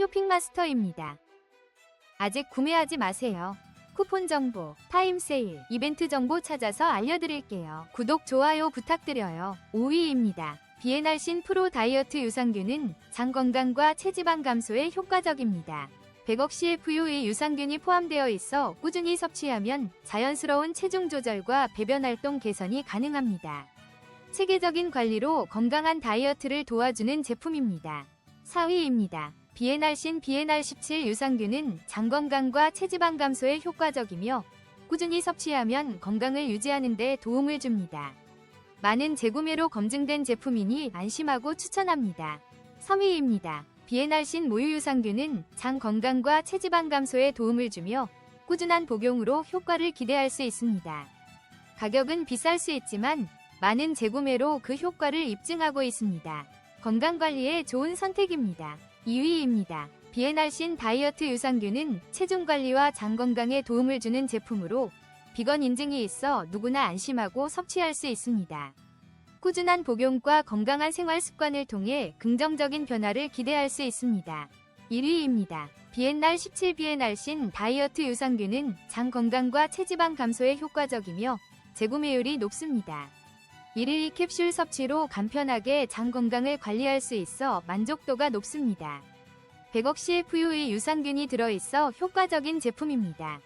쇼핑마스터입니다. 아직 구매하지 마세요. 쿠폰 정보, 타임 세일, 이벤트 정보 찾아서 알려드릴게요. 구독, 좋아요 부탁드려요. 5위입니다. 비엔알신 프로 다이어트 유산균은 장 건강과 체지방 감소에 효과적입니다. 100억 CFU의 유산균이 포함되어 있어 꾸준히 섭취하면 자연스러운 체중 조절과 배변 활동 개선이 가능합니다. 체계적인 관리로 건강한 다이어트를 도와주는 제품입니다. 4위입니다. 비엔알신 비엔알17 유산균은 장 건강과 체지방 감소에 효과적이며 꾸준히 섭취하면 건강을 유지하는 데 도움을 줍니다. 많은 재구매로 검증된 제품이니 안심하고 추천합니다. 3위입니다. 비엔알신 모유 유산균은 장 건강과 체지방 감소에 도움을 주며 꾸준한 복용으로 효과를 기대할 수 있습니다. 가격은 비쌀 수 있지만 많은 재구매로 그 효과를 입증하고 있습니다. 건강관리에 좋은 선택입니다. 2위입니다. 비엔알신 다이어트 유산균은 체중 관리와 장 건강에 도움을 주는 제품으로 비건 인증이 있어 누구나 안심하고 섭취할 수 있습니다. 꾸준한 복용과 건강한 생활 습관을 통해 긍정적인 변화를 기대할 수 있습니다. 1위입니다. 비엔날 17 비엔알신 다이어트 유산균은 장 건강과 체지방 감소에 효과적이며 재구매율이 높습니다. 1일 캡슐 섭취로 간편하게 장 건강을 관리할 수 있어 만족도가 높습니다. 100억 CFU의 유산균이 들어있어 효과적인 제품입니다.